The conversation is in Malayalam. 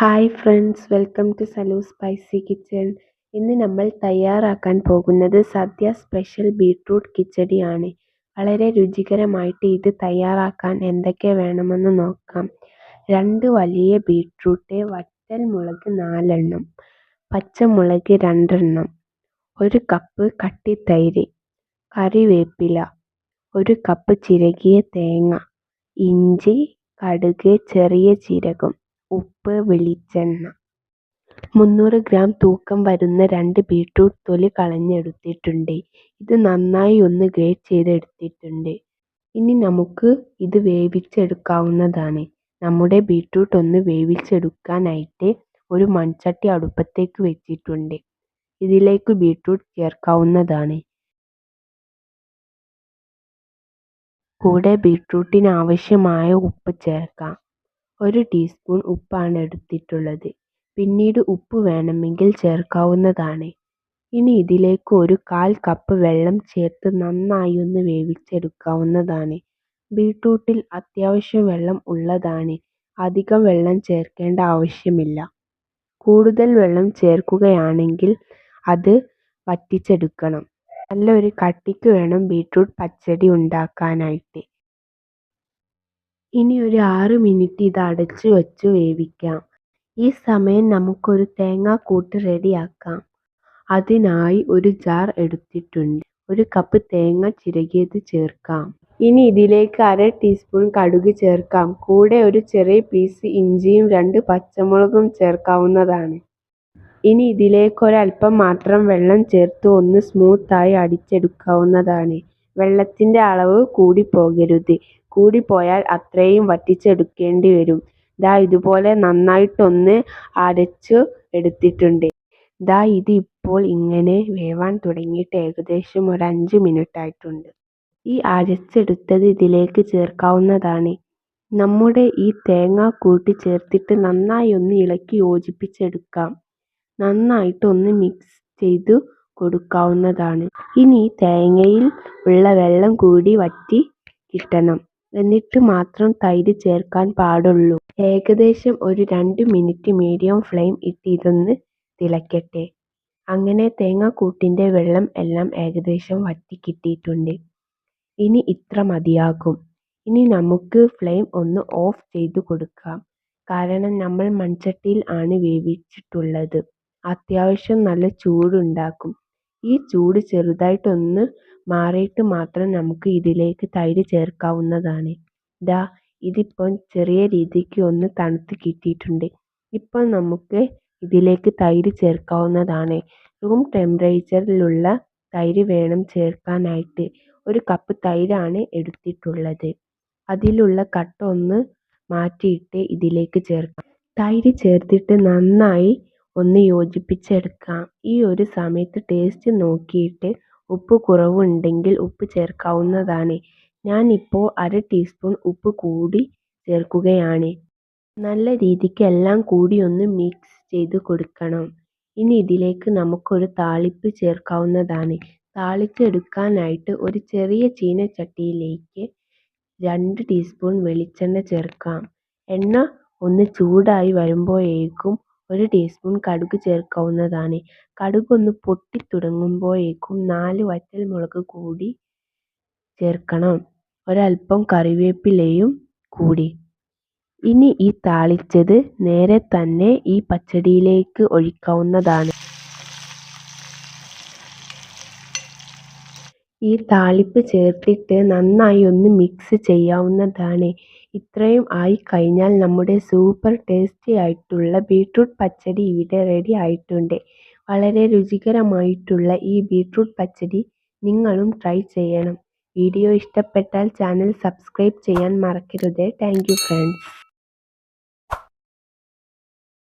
Hi friends welcome to Salu spicy kitchen ഇന്ന് നമ്മൾ തയ്യാറാക്കാൻ പോകുന്നത് സദ്യ സ്പെഷ്യൽ ബീട്രൂട്ട് കിച്ചടിയാണ്. വളരെ രുചികരമായിട്ട് ഇത് തയ്യാറാക്കാൻ എന്തൊക്കെ വേണമെന്ന് നോക്കാം. രണ്ട് വലിയ ബീട്രൂട്ട് വറ്റൽ മുളക് നാലെണ്ണം പച്ചമുളക് രണ്ടെണ്ണം ഒരു കപ്പ് കട്ടി തൈര് കറിവേപ്പില ഒരു കപ്പ് ചിരകിയ തേങ്ങ ഇഞ്ചി കടുക് ചെറിയ ജീരകം ഉപ്പ് വെളിച്ചെണ്ണ. മുന്നൂറ് ഗ്രാം തൂക്കം വരുന്ന രണ്ട് ബീറ്റ്റൂട്ട് തൊലി കളഞ്ഞെടുത്തിട്ടുണ്ട്. ഇത് നന്നായി ഒന്ന് ഗ്രേറ്റ് ചെയ്തെടുത്തിട്ടുണ്ട്. ഇനി നമുക്ക് ഇത് വേവിച്ചെടുക്കാവുന്നതാണ്. നമ്മുടെ ബീറ്റ്റൂട്ട് ഒന്ന് വേവിച്ചെടുക്കാനായിട്ട് ഒരു മൺചട്ടി അടുപ്പത്തേക്ക് വെച്ചിട്ടുണ്ട്. ഇതിലേക്ക് ബീറ്റ്റൂട്ട് ചേർക്കാവുന്നതാണ്. കൂടെ ബീറ്റ്റൂട്ടിന് ആവശ്യമായ ഉപ്പ് ചേർക്കാം. ഒരു ടീസ്പൂൺ ഉപ്പാണ് എടുത്തിട്ടുള്ളത്. പിന്നീട് ഉപ്പ് വേണമെങ്കിൽ ചേർക്കാവുന്നതാണ്. ഇനി ഇതിലേക്ക് ഒരു കാൽ കപ്പ് വെള്ളം ചേർത്ത് നന്നായി ഒന്ന് വേവിച്ചെടുക്കാവുന്നതാണ്. ബീട്രൂട്ടിൽ അത്യാവശ്യം വെള്ളം ഉള്ളതാണ്. അധികം വെള്ളം ചേർക്കേണ്ട ആവശ്യമില്ല. കൂടുതൽ വെള്ളം ചേർക്കുകയാണെങ്കിൽ അത് വറ്റിച്ചെടുക്കണം. നല്ലൊരു കട്ടിക്ക് വേണം ബീട്രൂട്ട് പച്ചടി ഉണ്ടാക്കാനായിട്ട്. ഇനി ഒരു ആറ് മിനിറ്റ് ഇത് അടച്ചു വെച്ച് വേവിക്കാം. ഈ സമയം നമുക്കൊരു തേങ്ങാക്കൂട്ട് റെഡിയാക്കാം. അതിനായി ഒരു ജാർ എടുത്തിട്ടുണ്ട്. ഒരു കപ്പ് തേങ്ങ ചിരകിയത് ചേർക്കാം. ഇനി ഇതിലേക്ക് അര ടീസ്പൂൺ കടുക് ചേർക്കാം. കൂടെ ഒരു ചെറിയ പീസ് ഇഞ്ചിയും രണ്ട് പച്ചമുളകും ചേർക്കാവുന്നതാണ്. ഇനി ഇതിലേക്ക് ഒരല്പം മാത്രം വെള്ളം ചേർത്ത് ഒന്ന് സ്മൂത്തായി അടിച്ചെടുക്കാവുന്നതാണ്. വെള്ളത്തിന്റെ അളവ് കൂടിപ്പോകരുത് കൂടിപ്പോയാൽ അത്രയും വറ്റിച്ചെടുക്കേണ്ടി വരും ദാ ഇതുപോലെ നന്നായിട്ടൊന്ന് അരച്ചു എടുത്തിട്ടുണ്ട്. ദാ ഇത് ഇപ്പോൾ ഇങ്ങനെ വേവാൻ തുടങ്ങിയിട്ട് ഏകദേശം ഒരു അഞ്ച് മിനിറ്റ് ആയിട്ടുണ്ട് ഈ അരച്ചെടുത്തത് ഇതിലേക്ക് ചേർക്കാവുന്നതാണ്. നമ്മുടെ ഈ തേങ്ങ കൂട്ടി ചേർത്തിട്ട് നന്നായി ഒന്ന് ഇളക്കി യോജിപ്പിച്ചെടുക്കാം. നന്നായിട്ട് ഒന്ന് മിക്സ് ചെയ്തു കൊടുക്കാവുന്നതാണ്. ഇനി തേങ്ങയിൽ ഉള്ള വെള്ളം കൂടി വറ്റി കിട്ടണം. എന്നിട്ട് മാത്രം തൈര് ചേർക്കാൻ പാടുള്ളൂ. ഏകദേശം ഒരു രണ്ട് മിനിറ്റ് മീഡിയം ഫ്ലെയിം ഇട്ട് ഇതൊന്ന് തിളക്കട്ടെ. അങ്ങനെ തേങ്ങാക്കൂട്ടിന്റെ വെള്ളം എല്ലാം ഏകദേശം വറ്റി കിട്ടിയിട്ടുണ്ട്. ഇനി ഇത്ര മതിയാകും. ഇനി നമുക്ക് ഫ്ലെയിം ഒന്ന് ഓഫ് ചെയ്ത് കൊടുക്കാം. കാരണം നമ്മൾ മൺചട്ടിയിൽ ആണ് വേവിച്ചിട്ടുള്ളത്. അത്യാവശ്യം നല്ല ചൂടുണ്ടാക്കും. ഈ ചൂട് ചെറുതായിട്ടൊന്ന് മാറിയിട്ട് മാത്രം നമുക്ക് ഇതിലേക്ക് തൈര് ചേർക്കാവുന്നതാണ്. ദാ ഇതിപ്പോൾ ചെറിയ രീതിക്ക് ഒന്ന് തണുത്ത് കിട്ടിയിട്ടുണ്ട്. ഇപ്പോൾ നമുക്ക് ഇതിലേക്ക് തൈര് ചേർക്കാവുന്നതാണ്. റൂം ടെമ്പറേച്ചറിലുള്ള തൈര് വേണം ചേർക്കാനായിട്ട്. ഒരു കപ്പ് തൈരാണ് എടുത്തിട്ടുള്ളത്. അതിലുള്ള കട്ട ഒന്ന് മാറ്റിയിട്ട് ഇതിലേക്ക് ചേർക്കാം. തൈര് ചേർത്തിട്ട് നന്നായി ഒന്ന് യോജിപ്പിച്ചെടുക്കാം. ഈ ഒരു സമയത്ത് ടേസ്റ്റ് നോക്കിയിട്ട് ഉപ്പ് കുറവുണ്ടെങ്കിൽ ഉപ്പ് ചേർക്കാവുന്നതാണ്. ഞാനിപ്പോൾ അര ടീസ്പൂൺ ഉപ്പ് കൂടി ചേർക്കുകയാണ്. നല്ല രീതിക്ക് എല്ലാം ഒന്ന് മിക്സ് ചെയ്ത് കൊടുക്കണം. ഇനി ഇതിലേക്ക് നമുക്കൊരു താളിപ്പ് ചേർക്കാവുന്നതാണ്. താളിച്ചെടുക്കാനായിട്ട് ഒരു ചെറിയ ചീനച്ചട്ടിയിലേക്ക് രണ്ട് ടീസ്പൂൺ വെളിച്ചെണ്ണ ചേർക്കാം. എണ്ണ ഒന്ന് ചൂടായി വരുമ്പോഴേക്കും ഒരു ടീസ്പൂൺ കടുക് ചേർക്കാവുന്നതാണ്. കടുക് ഒന്ന് പൊട്ടിത്തുടങ്ങുമ്പോഴേക്കും നാല് വറ്റൽ മുളക് കൂടി ചേർക്കണം. ഒരൽപ്പം കറിവേപ്പിലയും കൂടി. ഇനി ഈ താളിച്ചത് നേരെ തന്നെ ഈ പച്ചടിയിലേക്ക് ഒഴിക്കാവുന്നതാണ്. ഈ താളിപ്പ് ചേർത്തിട്ട് നന്നായി ഒന്ന് മിക്സ് ചെയ്യാവുന്നതാണ്. ഇത്രയും ആയി കഴിഞ്ഞാൽ നമ്മുടെ സൂപ്പർ ടേസ്റ്റി ആയിട്ടുള്ള ബീട്രൂട്ട് പച്ചടി ഇവിടെ റെഡി ആയിട്ടുണ്ട്. വളരെ രുചികരമായിട്ടുള്ള ഈ ബീട്രൂട്ട് പച്ചടി നിങ്ങളും ട്രൈ ചെയ്യണം. വീഡിയോ ഇഷ്ടപ്പെട്ടാൽ ചാനൽ സബ്സ്ക്രൈബ് ചെയ്യാൻ മറക്കരുത്. Thank friends